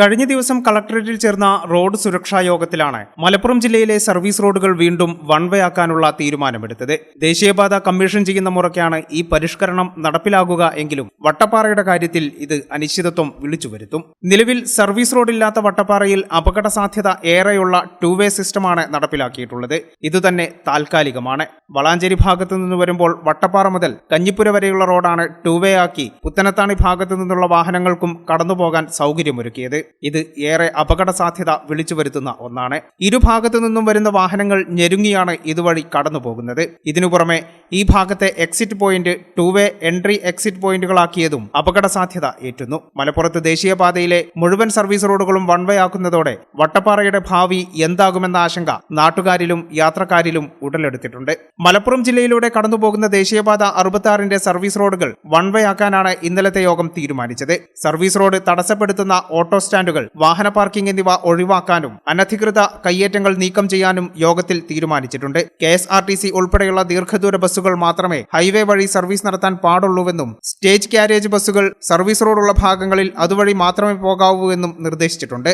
കഴിഞ്ഞ ദിവസം കളക്ടറേറ്റിൽ ചേർന്ന റോഡ് സുരക്ഷാ യോഗത്തിലാണ് മലപ്പുറം ജില്ലയിലെ സർവീസ് റോഡുകൾ വീണ്ടും വൺ വേ ആക്കാനുള്ള തീരുമാനമെടുത്തത്. ദേശീയപാത കമ്മീഷൻ ചെയ്യുന്ന മുറയ്ക്കാണ് ഈ പരിഷ്കരണം നടപ്പിലാകുക എങ്കിലും വട്ടപ്പാറയുടെ കാര്യത്തിൽ ഇത് അനിശ്ചിതത്വം വിളിച്ചുവരുത്തും. നിലവിൽ സർവീസ് റോഡില്ലാത്ത വട്ടപ്പാറയിൽ അപകട സാധ്യത ഏറെയുള്ള ടു വേ സിസ്റ്റമാണ് നടപ്പിലാക്കിയിട്ടുള്ളത്. ഇതുതന്നെ താൽക്കാലികമാണ്. വളാഞ്ചേരി ഭാഗത്തു നിന്ന് വരുമ്പോൾ വട്ടപ്പാറ മുതൽ കഞ്ഞിപ്പുര വരെയുള്ള റോഡാണ് ടു വേ ആക്കി പുത്തനത്താണി ഭാഗത്തു നിന്നുള്ള വാഹനങ്ങൾക്കും കടന്നുപോകാൻ സൗകര്യമൊരുക്കിയത്. ഇത് ഏറെ അപകട സാധ്യത വിളിച്ചു വരുത്തുന്ന ഒന്നാണ്. ഇരുഭാഗത്തു നിന്നും വരുന്ന വാഹനങ്ങൾ ഞെരുങ്ങിയാണ് ഇതുവഴി കടന്നു പോകുന്നത് ഇതിനു പുറമെ ഈ ഭാഗത്തെ exit point two way entry exit പോയിന്റുകളാക്കിയതും അപകട സാധ്യത ഏറ്റുന്നു. മലപ്പുറത്ത് ദേശീയപാതയിലെ മുഴുവൻ സർവീസ് റോഡുകളും വൺ വേ ആക്കുന്നതോടെ വട്ടപ്പാറയുടെ ഭാവി എന്താകുമെന്ന ആശങ്ക നാട്ടുകാരിലും യാത്രക്കാരിലും ഉടലെടുത്തിട്ടുണ്ട്. മലപ്പുറം ജില്ലയിലൂടെ കടന്നുപോകുന്ന ദേശീയപാത അറുപത്തി സർവീസ് റോഡുകൾ വൺ വേ ആക്കാനാണ് ഇന്നലത്തെ യോഗം തീരുമാനിച്ചത്. സർവീസ് റോഡ് തടസ്സപ്പെടുത്തുന്ന ഓട്ടോ സ്റ്റാൻഡുകൾ വാഹന പാർക്കിംഗ് എന്നിവ ഒഴിവാക്കാനും അനധികൃത കയ്യേറ്റങ്ങൾ നീക്കം ചെയ്യാനും യോഗത്തിൽ തീരുമാനിച്ചിട്ടുണ്ട്. K S R T C ഉൾപ്പെടെയുള്ള ദീർഘദൂര ബസ്സുകൾ മാത്രമേ ഹൈവേ വഴി സർവീസ് നടത്താൻ പാടുള്ളൂവെന്നും സ്റ്റേജ് കാരേജ് ബസ്സുകൾ സർവീസ് റോഡുള്ള ഭാഗങ്ങളിൽ അതുവഴി മാത്രമേ പോകാവൂ എന്നും നിർദ്ദേശിച്ചിട്ടുണ്ട്.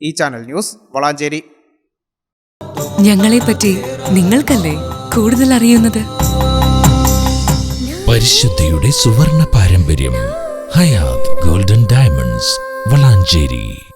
ഈ ചാനൽ ന്യൂസ് വളാഞ്ചേരി. ഞങ്ങളെപ്പറ്റി നിങ്ങൾക്കല്ലേ കൂടുതൽ അറിയുന്നത്? പരിശുദ്ധിയുടെ സുവർണ പാരമ്പര്യം ഹയാത് ഗോൾഡൻ ഡയമണ്ട്സ് വളാഞ്ചേരി